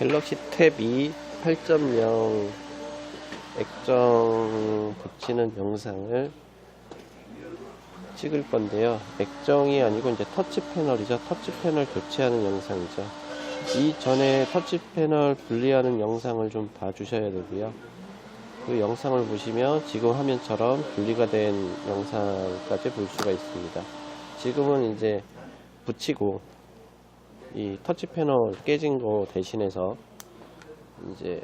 갤럭시 탭2 8.0 액정 붙이는 영상을 찍을 건데요. 액정이 아니고 이제 터치 패널이죠. 터치 패널 교체하는 영상이죠. 이전에 터치 패널 분리하는 영상을 좀 봐주셔야 되고요. 그 영상을 보시면 지금 화면처럼 분리가 된 영상까지 볼 수가 있습니다. 지금은 이제 붙이고 이 터치 패널 깨진 거 대신해서 이제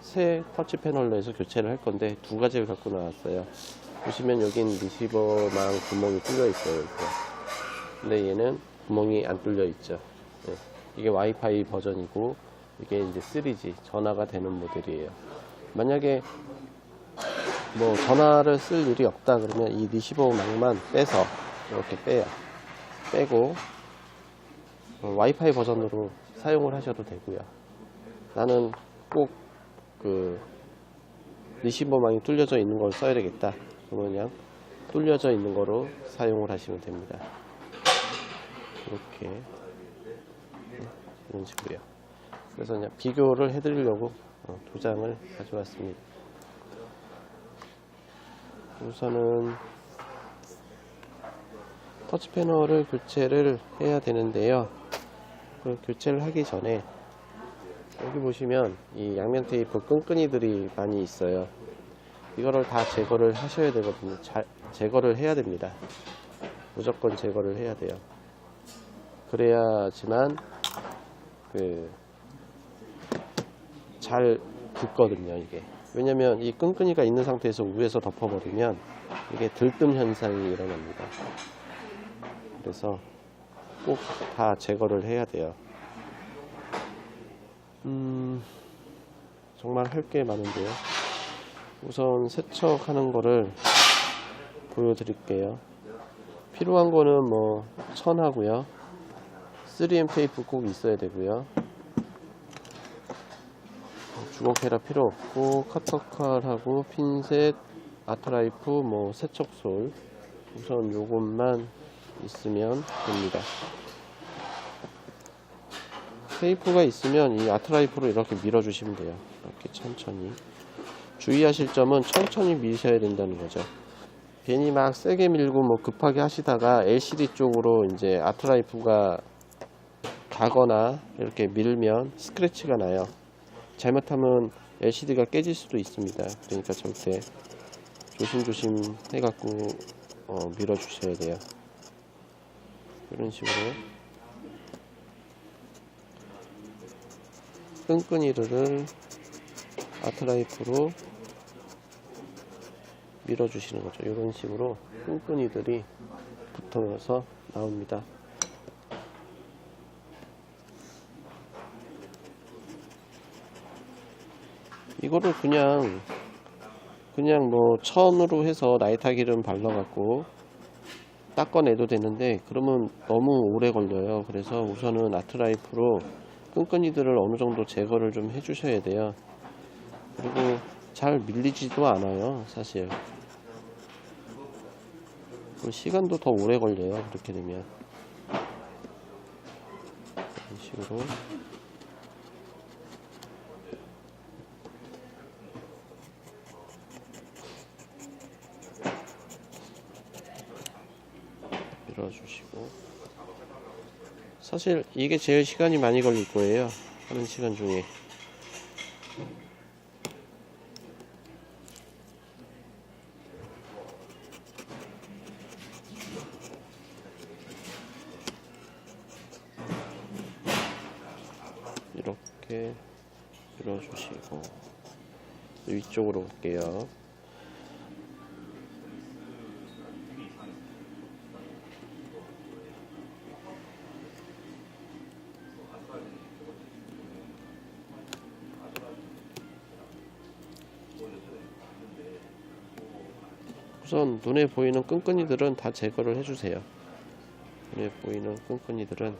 새 터치 패널로 해서 교체를 할 건데 두 가지를 갖고 나왔어요. 보시면 여긴 리시버망 구멍이 뚫려 있어요. 이렇게. 근데 얘는 구멍이 안 뚫려 있죠. 네. 이게 와이파이 버전이고 이게 이제 3G 전화가 되는 모델이에요. 만약에 뭐 전화를 쓸 일이 없다 그러면 이 리시버 망만 빼서 이렇게 빼요. 빼고 어, 와이파이 버전으로 사용을 하셔도 되고요. 나는 꼭 그 리시버망이 뚫려져 있는 걸 써야 되겠다. 그러면 그냥 뚫려져 있는 거로 사용을 하시면 됩니다. 이렇게 네, 이런 식으로요. 그래서 그냥 비교를 해드리려고 어, 두 장을 가져왔습니다. 우선은 터치 패널을 교체를 해야 되는데요. 그 교체를 하기 전에 여기 보시면 이 양면 테이프 끈끈이들이 많이 있어요. 이거를 다 제거를 하셔야 되거든요. 잘 제거를 해야 됩니다. 무조건 제거를 해야 돼요. 그래야지만 그 잘 붙거든요, 이게. 왜냐면 이 끈끈이가 있는 상태에서 위에서 덮어버리면 이게 들뜸 현상이 일어납니다. 그래서 꼭 다 제거를 해야 돼요. 음, 정말 할 게 많은데요. 우선 세척하는 거를 보여드릴게요. 필요한 거는 뭐 천하고요. 3M 테이프 꼭 있어야 되고요. 주걱헤라 필요 없고 카터칼하고 핀셋, 아트라이프, 뭐 세척솔 우선 요것만 있으면 됩니다. 테이프가 있으면 이 아트라이프로 이렇게 밀어주시면 돼요. 이렇게 천천히. 주의하실 점은 천천히 미셔야 된다는 거죠. 괜히 막 세게 밀고 뭐 급하게 하시다가 LCD 쪽으로 이제 아트라이프가 가거나 이렇게 밀면 스크래치가 나요. 잘못하면 LCD가 깨질 수도 있습니다. 그러니까 절대 조심조심 해갖고 어, 밀어주셔야 돼요. 이런 식으로 끈끈이를 아트라이프로 밀어주시는 거죠. 이런 식으로 끈끈이들이 붙어서 나옵니다. 이거를 그냥 그냥 뭐 천으로 해서 라이터 기름 발라갖고 닦아내도 되는데 그러면 너무 오래 걸려요. 그래서 우선은 아트라이프로 끈끈이들을 어느 정도 제거를 좀 해주셔야 돼요. 그리고 잘 밀리지도 않아요, 사실. 시간도 더 오래 걸려요, 그렇게 되면. 이런 식으로. 밀어주시고. 사실 이게 제일 시간이 많이 걸릴 거예요. 하는 시간 중에. 이렇게 밀어주시고 위쪽으로 볼게요. 우선 눈에 보이는 끈끈이들은 다 제거를 해주세요. 눈에 보이는 끈끈이들은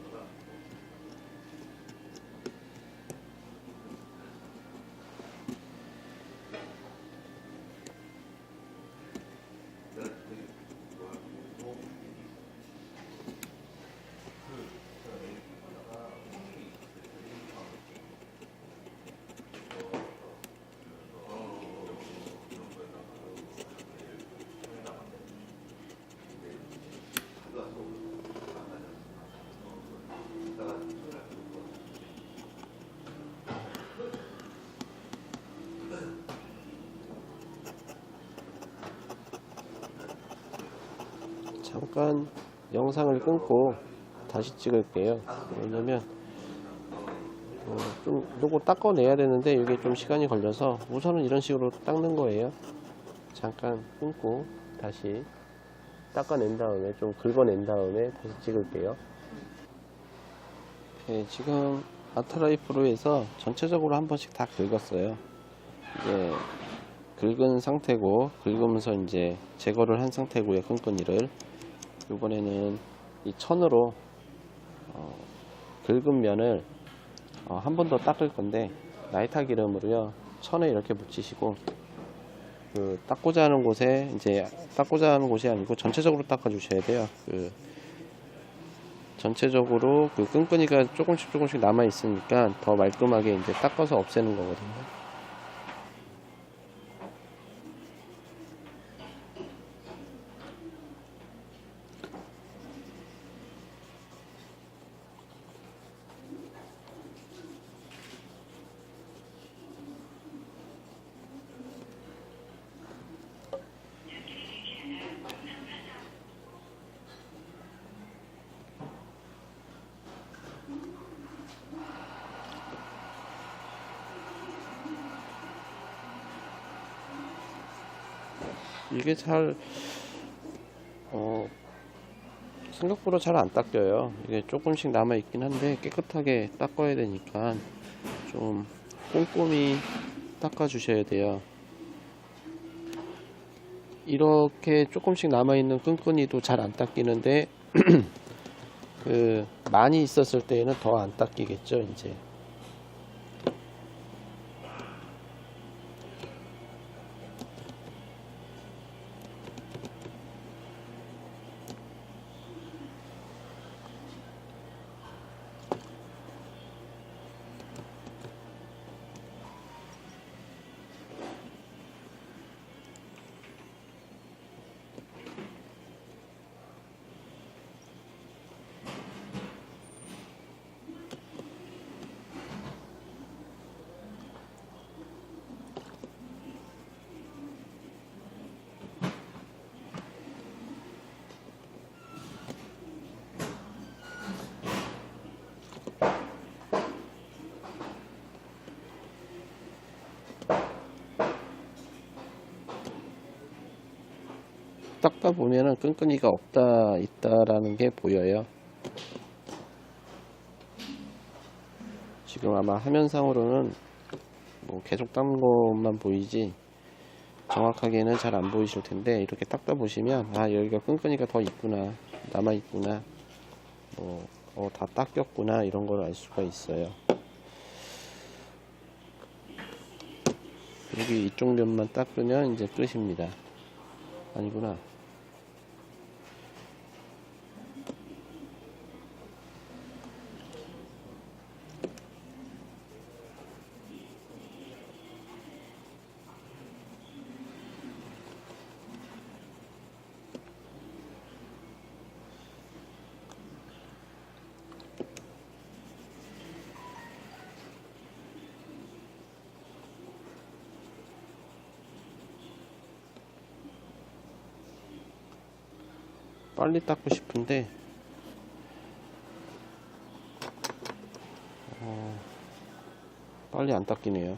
잠깐 영상을 끊고 다시 찍을게요. 왜냐면 어, 좀 요거 닦아내야 되는데 이게 좀 시간이 걸려서 우선은 이런 식으로 닦는 거예요. 잠깐 끊고 다시 닦아낸 다음에 좀 긁어낸 다음에 다시 찍을게요. 네, 지금 아트라이프로에서 전체적으로 한 번씩 다 긁었어요. 이제 긁은 상태고 긁으면서 이제 제거를 한 상태고요 끈끈이를 이번에는 이 천으로 어, 긁은 면을 어, 한 번 더 닦을 건데 나이타 기름으로요 천에 이렇게 묻히시고 그 닦고자 하는 곳에 이제 닦고자 하는 곳이 아니고 전체적으로 닦아 주셔야 돼요. 그 전체적으로 그 끈끈이가 조금씩 조금씩 남아 있으니까 더 말끔하게 이제 닦아서 없애는 거거든요 이게 잘, 어, 생각보다 잘 안 닦여요. 이게 조금씩 남아 있긴 한데 깨끗하게 닦아야 되니까 좀 꼼꼼히 닦아 주셔야 돼요. 이렇게 조금씩 남아 있는 끈끈이도 잘 안 닦이는데 그 많이 있었을 때에는 더 안 닦이겠죠, 이제. 닦다 보면은 끈끈이가 없다 있다라는 게 보여요. 지금 아마 화면상으로는 뭐 계속 닦는 것만 보이지 정확하게는 잘 안 보이실 텐데 이렇게 닦다 보시면 아 여기가 끈끈이가 더 있구나 남아 있구나 뭐 어, 다 닦였구나 이런 걸 알 수가 있어요. 여기 이쪽 면만 닦으면 이제 끝입니다. 아니구나. 빨리 닦고 싶은데 어, 빨리 안 닦이네요.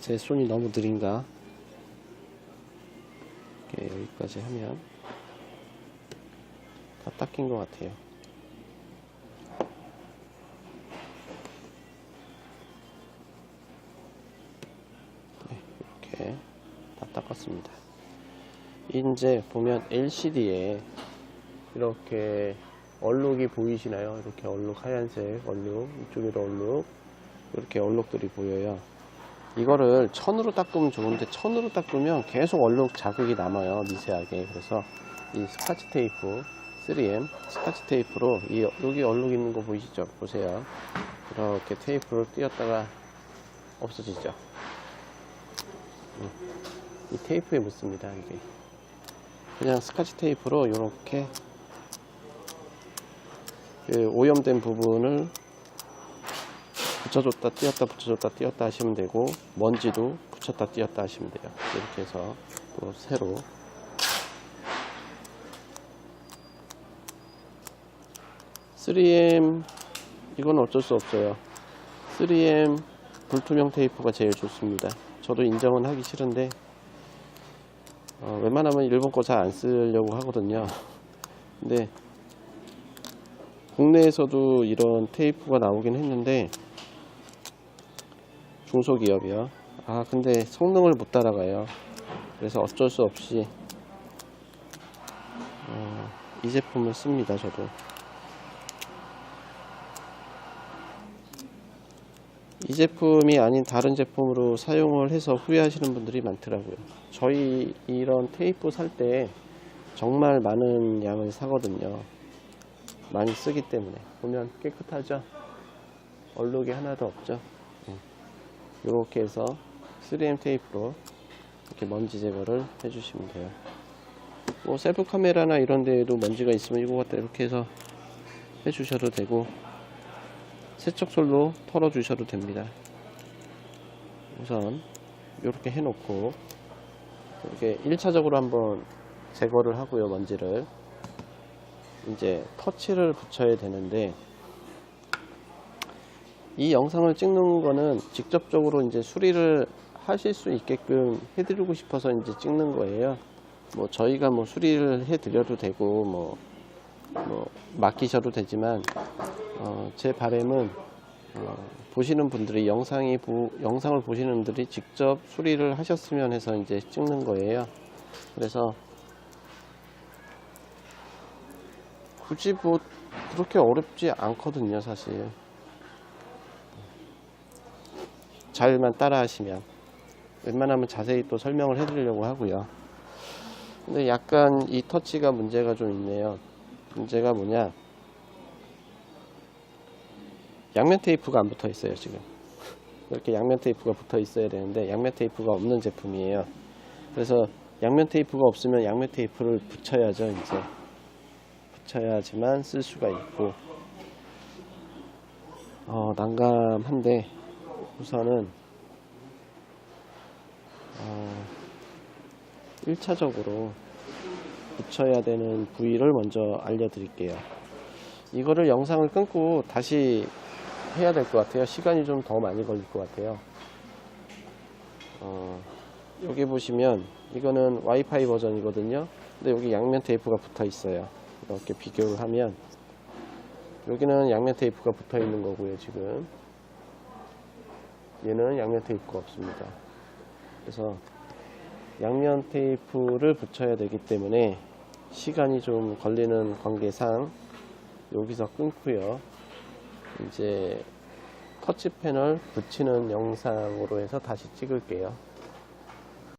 제 손이 너무 느린가? 이렇게 여기까지 하면 다 닦인 것 같아요. 네, 이렇게 다 닦았습니다. 이제 보면 LCD에 이렇게 얼룩이 보이시나요? 이렇게 얼룩 하얀색 얼룩 이쪽에도 얼룩 이렇게 얼룩들이 보여요. 이거를 천으로 닦으면 좋은데 천으로 닦으면 계속 얼룩 자국이 남아요 미세하게 그래서 이 스카치 테이프 3M 스카치 테이프로 이 여기 얼룩 있는 거 보이시죠? 보세요. 이렇게 테이프를 띄었다가 없어지죠. 음, 이 테이프에 묻습니다 이게. 그냥 스카치 테이프로 이렇게 그 오염된 부분을 붙여줬다 띄었다 붙여줬다 띄었다 하시면 되고 먼지도 붙였다 띄었다 하시면 돼요. 이렇게 해서 또 새로. 3M 이건 어쩔 수 없어요. 3M 불투명 테이프가 제일 좋습니다. 저도 인정은 하기 싫은데 어, 웬만하면 일본 거 잘 안 쓰려고 하거든요. 근데 국내에서도 이런 테이프가 나오긴 했는데 중소기업이요. 아 근데 성능을 못 따라가요. 그래서 어쩔 수 없이 어, 이 제품을 씁니다. 저도. 이 제품이 아닌 다른 제품으로 사용을 해서 후회하시는 분들이 많더라고요. 저희 이런 테이프 살 때 정말 많은 양을 사거든요. 많이 쓰기 때문에. 보면 깨끗하죠? 얼룩이 하나도 없죠? 이렇게 해서 3M 테이프로 이렇게 먼지 제거를 해주시면 돼요. 뭐 셀프 카메라나 이런 데에도 먼지가 있으면 이거 갖다 이렇게 해서 해주셔도 되고 세척솔로 털어 주셔도 됩니다. 우선 이렇게 해놓고 이렇게 1차적으로 한번 제거를 하고요 먼지를 이제 터치를 붙여야 되는데 이 영상을 찍는 거는 직접적으로 이제 수리를 하실 수 있게끔 해드리고 싶어서 이제 찍는 거예요. 뭐 저희가 뭐 수리를 해드려도 되고 뭐, 뭐 맡기셔도 되지만 어, 제 바람은 어, 보시는 분들이 영상이 보, 영상을 보시는 분들이 직접 수리를 하셨으면 해서 이제 찍는 거예요. 그래서 굳이 뭐 그렇게 어렵지 않거든요, 사실. 잘만 따라 하시면 웬만하면 자세히 또 설명을 해드리려고 하고요. 근데 약간 이 터치가 문제가 좀 있네요. 문제가 뭐냐? 양면 테이프가 안 붙어 있어요, 지금. 이렇게 양면 테이프가 붙어 있어야 되는데 양면 테이프가 없는 제품이에요. 그래서 양면 테이프가 없으면 양면 테이프를 붙여야죠, 이제. 붙여야지만 쓸 수가 있고. 어, 난감한데 우선은 어, 1차적으로 붙여야 되는 부위를 먼저 알려드릴게요. 이거를 영상을 끊고 다시 해야 될 것 같아요. 시간이 좀 더 많이 걸릴 것 같아요. 어, 여기 보시면 이거는 와이파이 버전이거든요. 근데 여기 양면 테이프가 붙어 있어요. 이렇게 비교를 하면 여기는 양면 테이프가 붙어 있는 거고요, 지금. 얘는 양면 테이프가 없습니다. 그래서 양면 테이프를 붙여야 되기 때문에 시간이 좀 걸리는 관계상 여기서 끊고요. 이제 터치 패널 붙이는 영상으로 해서 다시 찍을게요.